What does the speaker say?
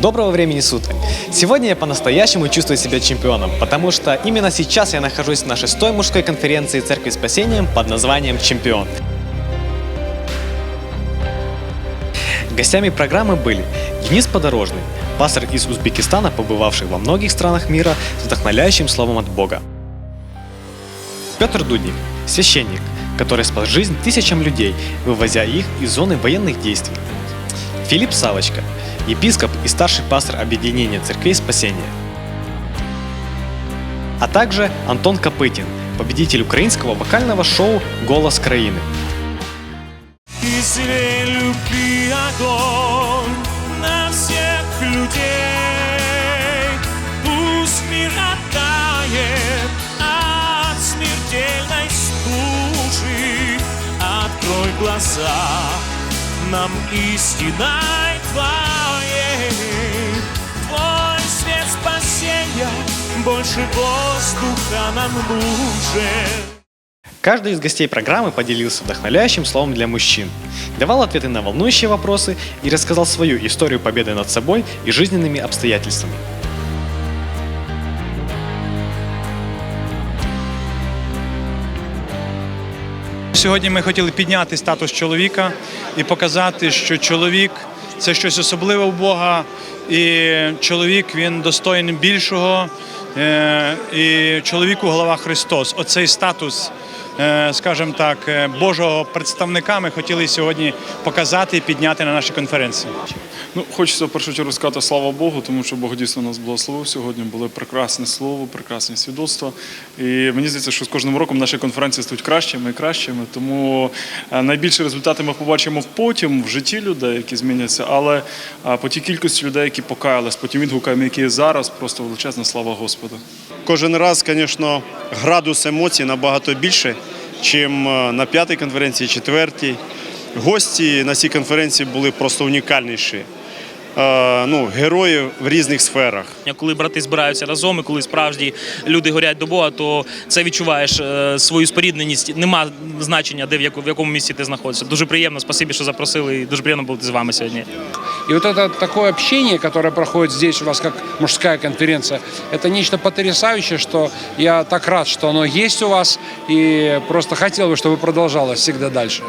Доброго времени суток! Сегодня я по-настоящему чувствую себя чемпионом, потому что именно сейчас я нахожусь на шестой мужской конференции Церкви Спасения под названием «Чемпион». Гостями программы были Денис Подорожный, пастор из Узбекистана, побывавший во многих странах мира с вдохновляющим словом от Бога. Петр Дудник, священник, который спас жизнь тысячам людей, вывозя их из зоны военных действий. Филипп Савочка, епископ и старший пастор Объединения Церквей Спасения. А также Антон Копытин, победитель украинского вокального шоу «Голос краины». Глаза нам истиной Твоей. больше воздуха нам нужен. Каждый из гостей программы поделился вдохновляющим словом для мужчин, давал ответы на волнующие вопросы и рассказал свою историю победы над собой и жизненными обстоятельствами. Сьогодні ми хотіли підняти статус чоловіка і показати, що чоловік це щось особливе у Бога, і чоловік він достойний більшого. Е, І чоловіку голова Христос. Оцей статус, е, скажімо так, е, Божого представника ми хотіли сьогодні показати і підняти на нашій конференції. Ну, хочеться в першу чергу сказати слава Богу, тому що Бог дійсно нас благословив сьогодні. Були прекрасне слово, прекрасні свідоцтва. І мені здається, що з кожним роком наші конференції стають кращими і кращими. Тому найбільші результати ми побачимо потім в житті людей, які зміняться. Але по тій кількості людей, які покаялись, по тим відгукам, які є зараз, просто величезна слава Господу. Кожен раз, звісно, градус емоцій набагато більше, ніж на п'ятій конференції, четвертій. Гості на цій конференції були просто унікальніші. Е, Ну, герої в різних сферах. Коли брати збираються разом, і коли справжні люди горять до Бога, то це відчуваєш е, свою спорідненість. Нема значення, де в якому місці ти знаходишся. Дуже приємно, спасибі, що запросили. і Дуже приємно бути з вами сьогодні. И вот это такое общение, которое проходит здесь у вас как мужская конференция, это нечто потрясающее, что я так рад, что оно есть у вас, и просто хотел бы, чтобы продолжалось всегда дальше.